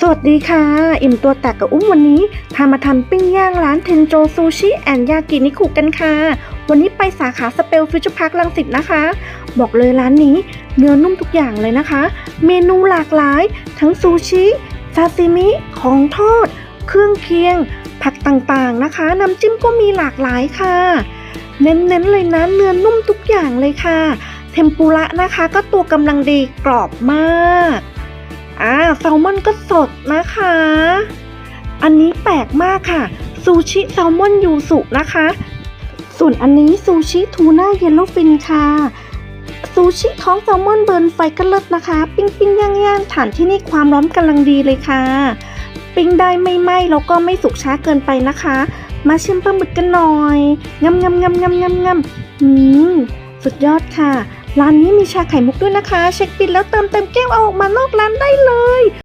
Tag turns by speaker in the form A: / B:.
A: สวัสดีค่ะ อิ่มตัวแตกกับอุ้มวันนี้ พามาทำปิ้งย่างร้านเทนโจซูชิแอนยากินิคุกันค่ะ วันนี้ไปสาขาสเปลฟิวเจอร์พาร์คลังสิตนะคะ บอกเลยร้านนี้เนื้อนุ่มทุกอย่างเลยนะคะ เมนูหลากหลาย ทั้งซูชิซาซิมิ ของทอด เครื่องเคียง ผักต่างๆนะคะ น้ำจิ้มก็มีหลากหลายค่ะ เน้นๆเลยนะเนื้อนุ่มทุกอย่างเลยค่ะ เทมปุระนะคะก็ตัวกำลังดีกรอบมาก อ่าแซลมอนก็สดนะคะ อันนี้แปลกมากค่ะ ซูชิแซลมอนยูสุนะคะ ส่วนอันนี้ซูชิทูน่าเยลโลฟินค่ะซูชิท้องแซลมอนเบิร์นไฟก็เลิศนะคะ ปิ้งปิ้งย่างย่างฐานที่นี่ความร้อนกำลังดีเลยค่ะ ปิ้งได้ไม่ไหม้แล้วก็ไม่สุกช้าเกินไปนะคะ มาชิมปลาหมึกกันหน่อยงำงำงำงำงำงำอืมสุดยอดค่ะ ร้านนี้มีชาไข่มุกด้วยนะคะ เช็คบิลแล้วเติมเต็มแก้วเอาออกมานอกร้านได้เลย